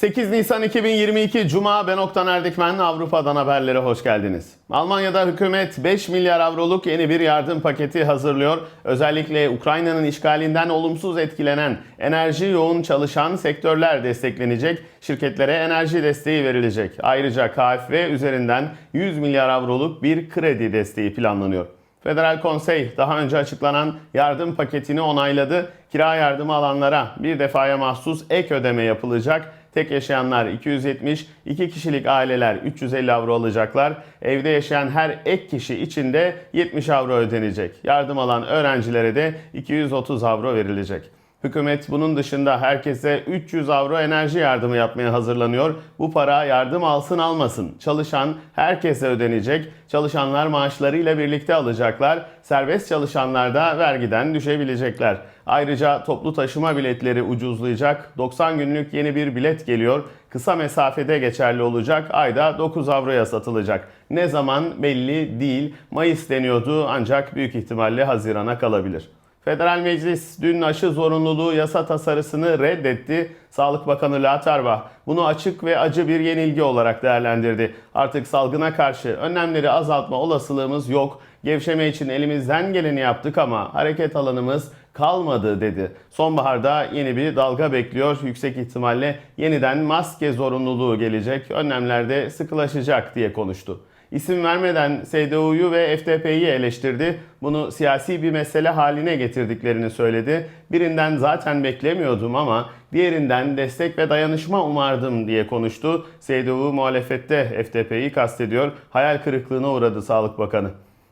8 Nisan 2022 Cuma ben Oktan Erdikmen Avrupa'dan haberlere hoş geldiniz. Almanya'da hükümet 5 milyar avroluk yeni bir yardım paketi hazırlıyor. Özellikle Ukrayna'nın işgalinden olumsuz etkilenen enerji yoğun çalışan sektörler desteklenecek. Şirketlere enerji desteği verilecek. Ayrıca KfW üzerinden 100 milyar avroluk bir kredi desteği planlanıyor. Federal Konsey daha önce açıklanan yardım paketini onayladı. Kira yardımı alanlara bir defaya mahsus ek ödeme yapılacak. Tek yaşayanlar 270, iki kişilik aileler 350 avro alacaklar. Evde yaşayan her ek kişi için de 70 avro ödenecek. Yardım alan öğrencilere de 230 avro verilecek. Hükümet bunun dışında herkese 300 avro enerji yardımı yapmaya hazırlanıyor. Bu para yardım alsın almasın. Çalışan herkese ödenecek. Çalışanlar maaşlarıyla birlikte alacaklar. Serbest çalışanlar da vergiden düşebilecekler. Ayrıca toplu taşıma biletleri ucuzlayacak. 90 günlük yeni bir bilet geliyor. Kısa mesafede geçerli olacak. Ayda 9 avroya satılacak. Ne zaman belli değil. Mayıs deniyordu ancak büyük ihtimalle Haziran'a kalabilir. Federal Meclis dün aşı zorunluluğu yasa tasarısını reddetti. Sağlık Bakanı Laterba bunu açık ve acı bir yenilgi olarak değerlendirdi. Artık salgına karşı önlemleri azaltma olasılığımız yok. Gevşeme için elimizden geleni yaptık ama hareket alanımız kalmadı dedi. Sonbaharda yeni bir dalga bekliyor. Yüksek ihtimalle yeniden maske zorunluluğu gelecek. Önlemler de sıkılaşacak diye konuştu. İsim vermeden CDU'yu ve FDP'yi eleştirdi. Bunu siyasi bir mesele haline getirdiklerini söyledi. Birinden zaten beklemiyordum ama diğerinden destek ve dayanışma umardım diye konuştu. CDU muhalefette FDP'yi kastediyor. Hayal kırıklığına uğradı Sağlık Bakanı.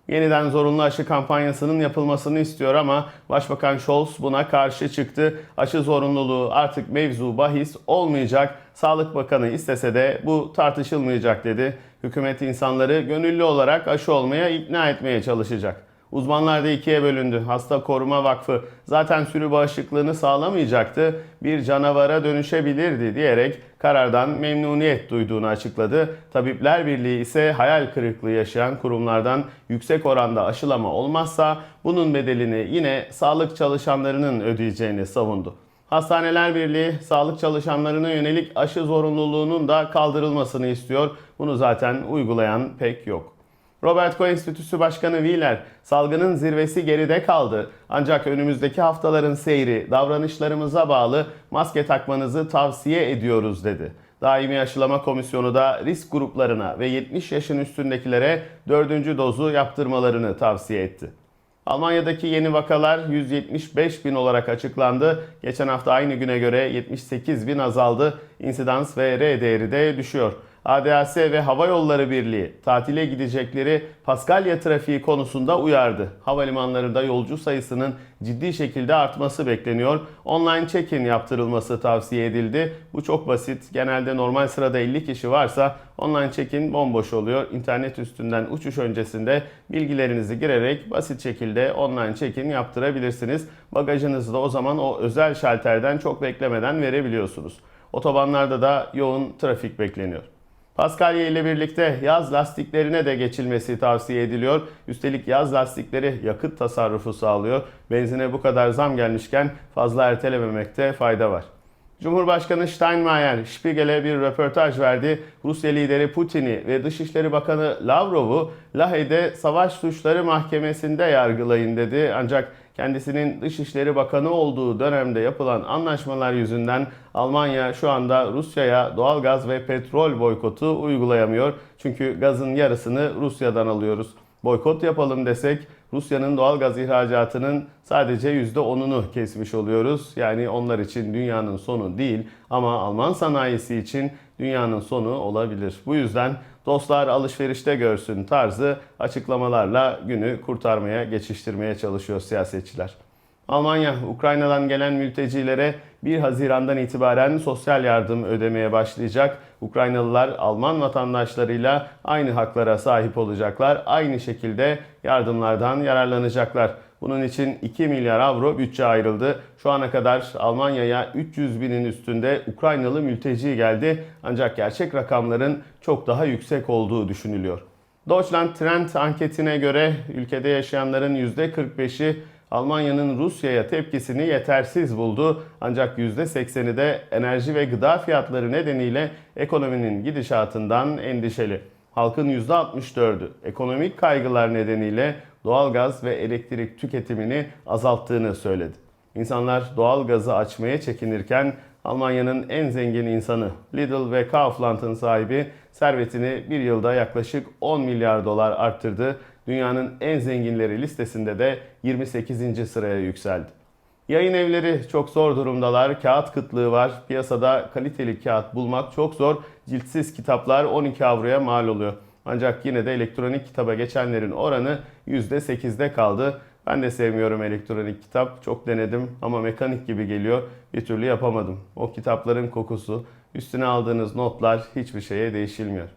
Yeniden zorunlu aşı kampanyasının yapılmasını istiyor ama Başbakan Scholz buna karşı çıktı. Aşı zorunluluğu artık mevzu bahis olmayacak. Sağlık Bakanı istese de bu tartışılmayacak dedi. Hükümet insanları gönüllü olarak aşı olmaya ikna etmeye çalışacak. Uzmanlar da ikiye bölündü. Hasta Koruma Vakfı zaten sürü bağışıklığını sağlamayacaktı, bir canavara dönüşebilirdi diyerek karardan memnuniyet duyduğunu açıkladı. Tabipler Birliği ise hayal kırıklığı yaşayan kurumlardan yüksek oranda aşılama olmazsa bunun bedelini yine sağlık çalışanlarının ödeyeceğini savundu. Hastaneler Birliği sağlık çalışanlarına yönelik aşı zorunluluğunun da kaldırılmasını istiyor. Bunu zaten uygulayan pek yok. Robert Koch Enstitüsü Başkanı Wheeler, salgının zirvesi geride kaldı. Ancak önümüzdeki haftaların seyri davranışlarımıza bağlı maske takmanızı tavsiye ediyoruz dedi. Daimi Aşılama Komisyonu da risk gruplarına ve 70 yaşın üstündekilere dördüncü dozu yaptırmalarını tavsiye etti. Almanya'daki yeni vakalar 175 bin olarak açıklandı. Geçen hafta aynı güne göre 78 bin azaldı. İnsidans ve R değeri de düşüyor. ADAS ve Hava Yolları Birliği tatile gidecekleri Paskalya trafiği konusunda uyardı. Havalimanlarında yolcu sayısının ciddi şekilde artması bekleniyor. Online check-in yaptırılması tavsiye edildi. Bu çok basit. Genelde normal sırada 50 kişi varsa online check-in bomboş oluyor. İnternet üstünden uçuş öncesinde bilgilerinizi girerek basit şekilde online check-in yaptırabilirsiniz. Bagajınızı da o zaman o özel şalterden çok beklemeden verebiliyorsunuz. Otobanlarda da yoğun trafik bekleniyor. Paskalya ile birlikte yaz lastiklerine de geçilmesi tavsiye ediliyor. Üstelik yaz lastikleri yakıt tasarrufu sağlıyor. Benzine bu kadar zam gelmişken fazla ertelememekte fayda var. Cumhurbaşkanı Steinmeier Spiegel'e bir röportaj verdi. Rusya lideri Putin'i ve Dışişleri Bakanı Lavrov'u Lahey'de Savaş Suçları Mahkemesi'nde yargılayın dedi. Ancak kendisinin Dışişleri Bakanı olduğu dönemde yapılan anlaşmalar yüzünden Almanya şu anda Rusya'ya doğalgaz ve petrol boykotu uygulayamıyor. Çünkü gazın yarısını Rusya'dan alıyoruz. Boykot yapalım desek Rusya'nın doğalgaz ihracatının sadece %10'unu kesmiş oluyoruz. Yani onlar için dünyanın sonu değil ama Alman sanayisi için dünyanın sonu olabilir. Bu yüzden dostlar alışverişte görsün tarzı açıklamalarla günü kurtarmaya, geçiştirmeye çalışıyor siyasetçiler. Almanya, Ukrayna'dan gelen mültecilere 1 Haziran'dan itibaren sosyal yardım ödemeye başlayacak. Ukraynalılar Alman vatandaşlarıyla aynı haklara sahip olacaklar. Aynı şekilde yardımlardan yararlanacaklar. Bunun için 2 milyar avro bütçe ayrıldı. Şu ana kadar Almanya'ya 300 binin üstünde Ukraynalı mülteci geldi. Ancak gerçek rakamların çok daha yüksek olduğu düşünülüyor. Deutschland Trend anketine göre ülkede yaşayanların %45'i Almanya'nın Rusya'ya tepkisini yetersiz buldu. Ancak %80'i de enerji ve gıda fiyatları nedeniyle ekonominin gidişatından endişeli. Halkın %64'ü ekonomik kaygılar nedeniyle doğalgaz ve elektrik tüketimini azalttığını söyledi. İnsanlar doğal gazı açmaya çekinirken Almanya'nın en zengin insanı Lidl ve Kaufland'ın sahibi servetini bir yılda yaklaşık 10 milyar dolar arttırdı. Dünyanın en zenginleri listesinde de 28. sıraya yükseldi. Yayın evleri çok zor durumdalar. Kağıt kıtlığı var. Piyasada kaliteli kağıt bulmak çok zor. Ciltsiz kitaplar 12 avroya mal oluyor. Ancak yine de elektronik kitaba geçenlerin oranı %8'de kaldı. Ben de sevmiyorum elektronik kitap. Çok denedim ama mekanik gibi geliyor. Bir türlü yapamadım. O kitapların kokusu, üstüne aldığınız notlar hiçbir şeye değişilmiyor.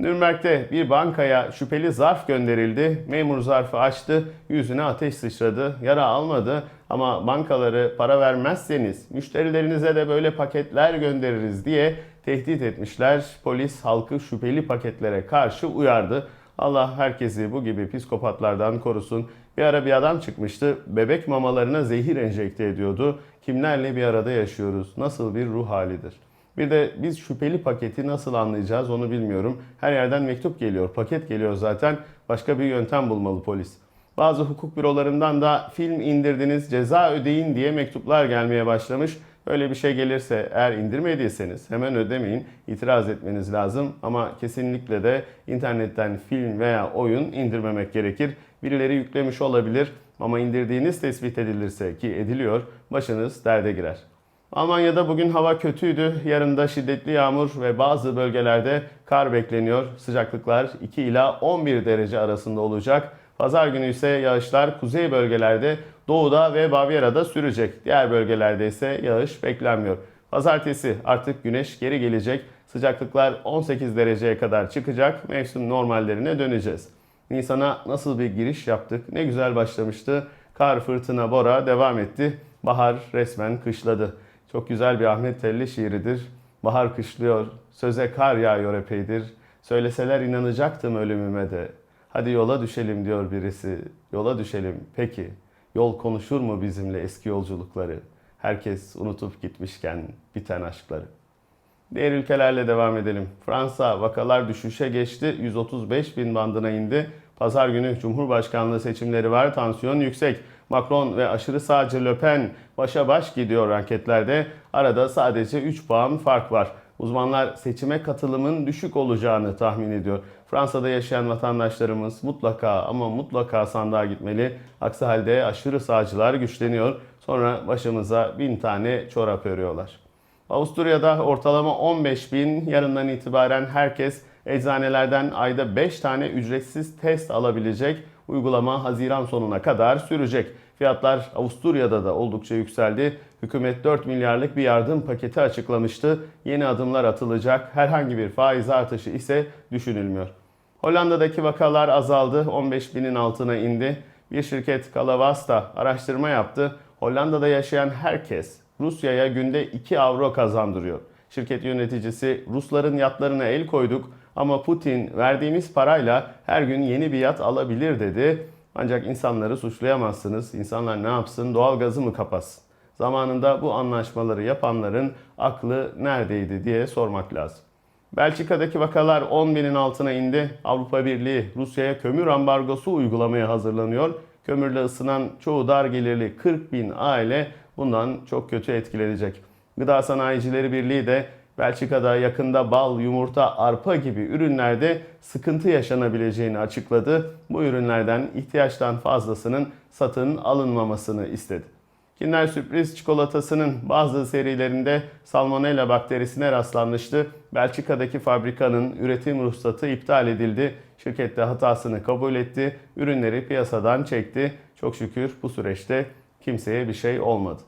Nürnberg'de bir bankaya şüpheli zarf gönderildi. Memur zarfı açtı, yüzüne ateş sıçradı. Yara almadı ama bankaları para vermezseniz müşterilerinize de böyle paketler göndeririz diye tehdit etmişler. Polis halkı şüpheli paketlere karşı uyardı. Allah herkesi bu gibi psikopatlardan korusun. Bir ara bir adam çıkmıştı. Bebek mamalarına zehir enjekte ediyordu. Kimlerle bir arada yaşıyoruz? Nasıl bir ruh halidir? Bir de biz şüpheli paketi nasıl anlayacağız onu bilmiyorum. Her yerden mektup geliyor, paket geliyor zaten. Başka bir yöntem bulmalı polis. Bazı hukuk bürolarından da film indirdiniz, ceza ödeyin diye mektuplar gelmeye başlamış. Öyle bir şey gelirse eğer indirmediyseniz hemen ödemeyin, itiraz etmeniz lazım. Ama kesinlikle de internetten film veya oyun indirmemek gerekir. Birileri yüklemiş olabilir ama indirdiğiniz tespit edilirse ki ediliyor, başınız derde girer. Almanya'da bugün hava kötüydü. Yarın da şiddetli yağmur ve bazı bölgelerde kar bekleniyor. Sıcaklıklar 2 ila 11 derece arasında olacak. Pazar günü ise yağışlar kuzey bölgelerde, doğuda ve Bavyera'da sürecek. Diğer bölgelerde ise yağış beklenmiyor. Pazartesi artık güneş geri gelecek. Sıcaklıklar 18 dereceye kadar çıkacak. Mevsim normallerine döneceğiz. Nisan'a nasıl bir giriş yaptık? Ne güzel başlamıştı. Kar, fırtına, bora devam etti. Bahar resmen kışladı. Çok güzel bir Ahmet Telli şiiridir. Bahar kışlıyor, söze kar yağıyor epeydir. Söyleseler inanacaktım ölümüme de. Hadi yola düşelim diyor birisi. Yola düşelim. Peki, yol konuşur mu bizimle eski yolculukları? Herkes unutup gitmişken biten aşkları. Diğer ülkelerle devam edelim. Fransa vakalar düşüşe geçti. 135 bin bandına indi. Pazar günü Cumhurbaşkanlığı seçimleri var. Tansiyon yüksek. Macron ve aşırı sağcı Le Pen başa baş gidiyor anketlerde. Arada sadece 3 puan fark var. Uzmanlar seçime katılımın düşük olacağını tahmin ediyor. Fransa'da yaşayan vatandaşlarımız mutlaka ama mutlaka sandığa gitmeli. Aksi halde aşırı sağcılar güçleniyor. Sonra başımıza bin tane çorap örüyorlar. Avusturya'da ortalama 15 bin yarından itibaren herkes eczanelerden ayda 5 tane ücretsiz test alabilecek. Uygulama Haziran sonuna kadar sürecek. Fiyatlar Avusturya'da da oldukça yükseldi. Hükümet 4 milyarlık bir yardım paketi açıklamıştı. Yeni adımlar atılacak. Herhangi bir faiz artışı ise düşünülmüyor. Hollanda'daki vakalar azaldı. 15 binin altına indi. Bir şirket Kalavasta araştırma yaptı. Hollanda'da yaşayan herkes Rusya'ya günde 2 avro kazandırıyor. Şirket yöneticisi Rusların yatlarına el koyduk ama Putin verdiğimiz parayla her gün yeni bir yat alabilir dedi. Ancak insanları suçlayamazsınız. İnsanlar ne yapsın? Doğalgazı mı kapatsın? Zamanında bu anlaşmaları yapanların aklı neredeydi diye sormak lazım. Belçika'daki vakalar 10 binin altına indi. Avrupa Birliği Rusya'ya kömür ambargosu uygulamaya hazırlanıyor. Kömürle ısınan çoğu dar gelirli 40 bin aile bundan çok kötü etkilenecek. Gıda Sanayicileri Birliği de Belçika'da yakında bal, yumurta, arpa gibi ürünlerde sıkıntı yaşanabileceğini açıkladı. Bu ürünlerden ihtiyaçtan fazlasının satın alınmamasını istedi. Kinder Sürpriz çikolatasının bazı serilerinde salmonella bakterisine rastlanmıştı. Belçika'daki fabrikanın üretim ruhsatı iptal edildi. Şirket de hatasını kabul etti. Ürünleri piyasadan çekti. Çok şükür bu süreçte kimseye bir şey olmadı.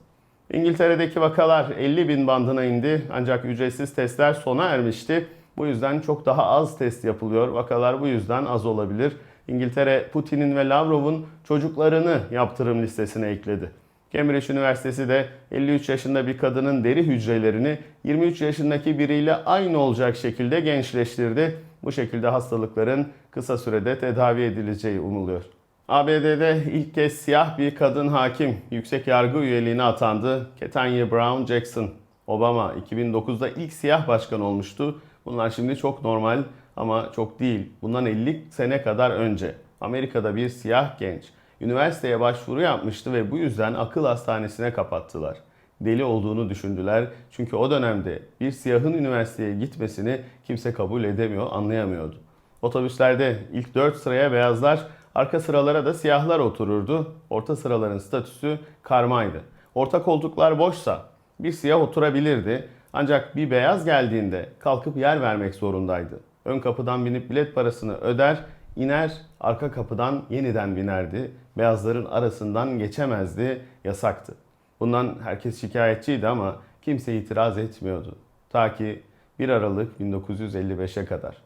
İngiltere'deki vakalar 50 bin bandına indi ancak ücretsiz testler sona ermişti. Bu yüzden çok daha az test yapılıyor. Vakalar bu yüzden az olabilir. İngiltere Putin'in ve Lavrov'un çocuklarını yaptırım listesine ekledi. Cambridge Üniversitesi de 53 yaşında bir kadının deri hücrelerini 23 yaşındaki biriyle aynı olacak şekilde gençleştirdi. Bu şekilde hastalıkların kısa sürede tedavi edileceği umuluyor. ABD'de ilk kez siyah bir kadın hakim yüksek yargı üyeliğine atandı. Ketanji Brown Jackson. Obama 2009'da ilk siyah başkan olmuştu. Bunlar şimdi çok normal ama çok değil. Bundan 50 sene kadar önce Amerika'da bir siyah genç üniversiteye başvuru yapmıştı ve bu yüzden akıl hastanesine kapattılar. Deli olduğunu düşündüler. Çünkü o dönemde bir siyahın üniversiteye gitmesini kimse kabul edemiyor, anlayamıyordu. Otobüslerde ilk 4 sıraya beyazlar, arka sıralara da siyahlar otururdu. Orta sıraların statüsü karmaydı. Orta koltuklar boşsa bir siyah oturabilirdi. Ancak bir beyaz geldiğinde kalkıp yer vermek zorundaydı. Ön kapıdan binip bilet parasını öder, iner, arka kapıdan yeniden binerdi. Beyazların arasından geçemezdi, yasaktı. Bundan herkes şikayetçiydi ama kimse itiraz etmiyordu. Ta ki 1 Aralık 1955'e kadar.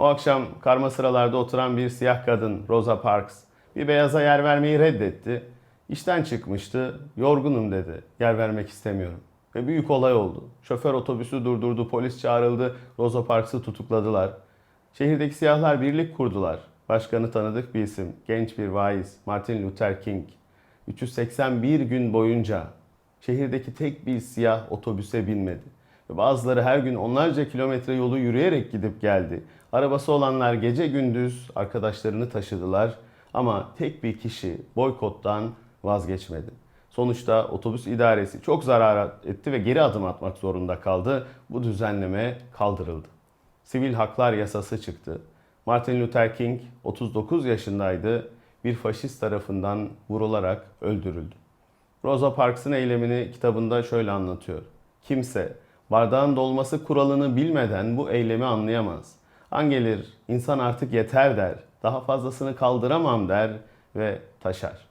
O akşam karma sıralarda oturan bir siyah kadın Rosa Parks bir beyaza yer vermeyi reddetti. İşten çıkmıştı. Yorgunum dedi. Yer vermek istemiyorum. Ve büyük olay oldu. Şoför otobüsü durdurdu, polis çağrıldı, Rosa Parks'ı tutukladılar. Şehirdeki siyahlar birlik kurdular. Başkanı tanıdık bir isim, genç bir vaiz, Martin Luther King. 381 gün boyunca şehirdeki tek bir siyah otobüse binmedi. Ve bazıları her gün onlarca kilometre yolu yürüyerek gidip geldi. Arabası olanlar gece gündüz arkadaşlarını taşıdılar ama tek bir kişi boykottan vazgeçmedi. Sonuçta otobüs idaresi çok zarar etti ve geri adım atmak zorunda kaldı. Bu düzenleme kaldırıldı. Sivil Haklar Yasası çıktı. Martin Luther King 39 yaşındaydı. Bir faşist tarafından vurularak öldürüldü. Rosa Parks'ın eylemini kitabında şöyle anlatıyor. Kimse bardağın dolması kuralını bilmeden bu eylemi anlayamaz. An gelir insan artık yeter der, daha fazlasını kaldıramam der ve taşar.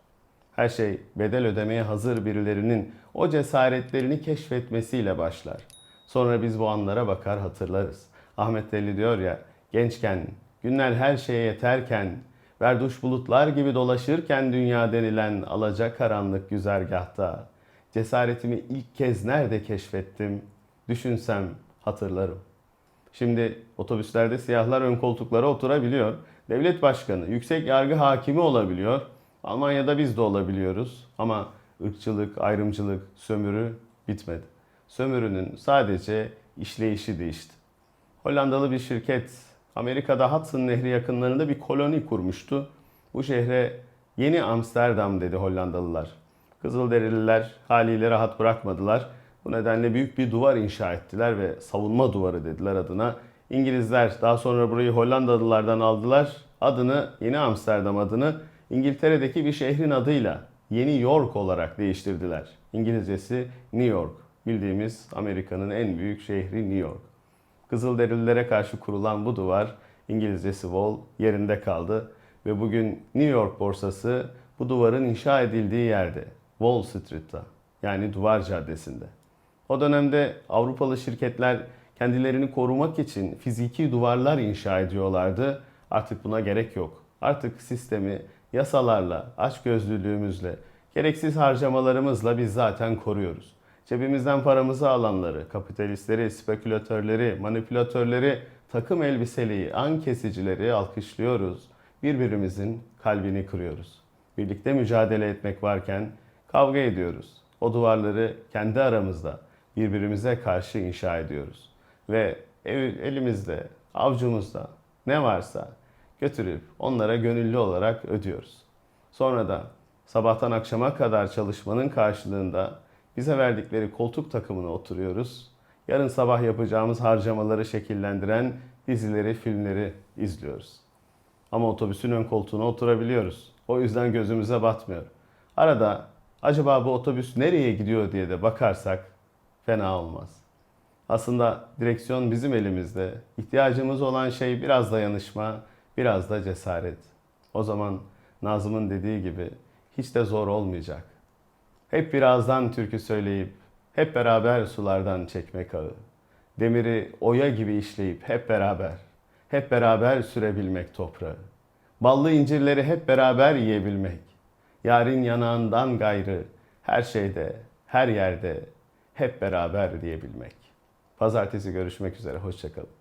Her şey bedel ödemeye hazır birilerinin o cesaretlerini keşfetmesiyle başlar. Sonra biz bu anlara bakar hatırlarız. Ahmet Deli diyor ya, gençken, günler her şeye yeterken, verduş bulutlar gibi dolaşırken dünya denilen alaca karanlık güzergahta, cesaretimi ilk kez nerede keşfettim, düşünsem hatırlarım. Şimdi otobüslerde siyahlar ön koltuklara oturabiliyor. Devlet başkanı, yüksek yargı hakimi olabiliyor. Almanya'da biz de olabiliyoruz. Ama ırkçılık, ayrımcılık, sömürü bitmedi. Sömürünün sadece işleyişi değişti. Hollandalı bir şirket Amerika'da Hudson Nehri yakınlarında bir koloni kurmuştu. Bu şehre Yeni Amsterdam dedi Hollandalılar. Kızılderililer haliyle rahat bırakmadılar. Bu nedenle büyük bir duvar inşa ettiler ve savunma duvarı dediler adına. İngilizler daha sonra burayı Hollandalılardan aldılar. Adını Yeni Amsterdam adını İngiltere'deki bir şehrin adıyla Yeni York olarak değiştirdiler. İngilizcesi New York. Bildiğimiz Amerika'nın en büyük şehri New York. Kızılderililere karşı kurulan bu duvar İngilizcesi Wall yerinde kaldı ve bugün New York borsası bu duvarın inşa edildiği yerde Wall Street'te yani Duvar Caddesi'nde. O dönemde Avrupalı şirketler kendilerini korumak için fiziki duvarlar inşa ediyorlardı. Artık buna gerek yok. Artık sistemi yasalarla, açgözlülüğümüzle, gereksiz harcamalarımızla biz zaten koruyoruz. Cebimizden paramızı alanları, kapitalistleri, spekülatörleri, manipülatörleri, takım elbiseliği, an kesicileri alkışlıyoruz. Birbirimizin kalbini kırıyoruz. Birlikte mücadele etmek varken kavga ediyoruz. O duvarları kendi aramızda birbirimize karşı inşa ediyoruz. Ve elimizde, avcumuzda ne varsa götürüp onlara gönüllü olarak ödüyoruz. Sonra da sabahtan akşama kadar çalışmanın karşılığında bize verdikleri koltuk takımına oturuyoruz. Yarın sabah yapacağımız harcamaları şekillendiren dizileri, filmleri izliyoruz. Ama otobüsün ön koltuğuna oturabiliyoruz. O yüzden gözümüze batmıyor. Arada acaba bu otobüs nereye gidiyor diye de bakarsak fena olmaz. Aslında direksiyon bizim elimizde. İhtiyacımız olan şey biraz dayanışma, biraz da cesaret. O zaman Nazım'ın dediği gibi hiç de zor olmayacak. Hep birazdan türkü söyleyip, hep beraber sulardan çekmek ağı. Demiri oya gibi işleyip hep beraber, hep beraber sürebilmek toprağı. Ballı incirleri hep beraber yiyebilmek. Yarın yanağından gayrı, her şeyde, her yerde, hep beraber diyebilmek. Pazartesi görüşmek üzere, hoşçakalın.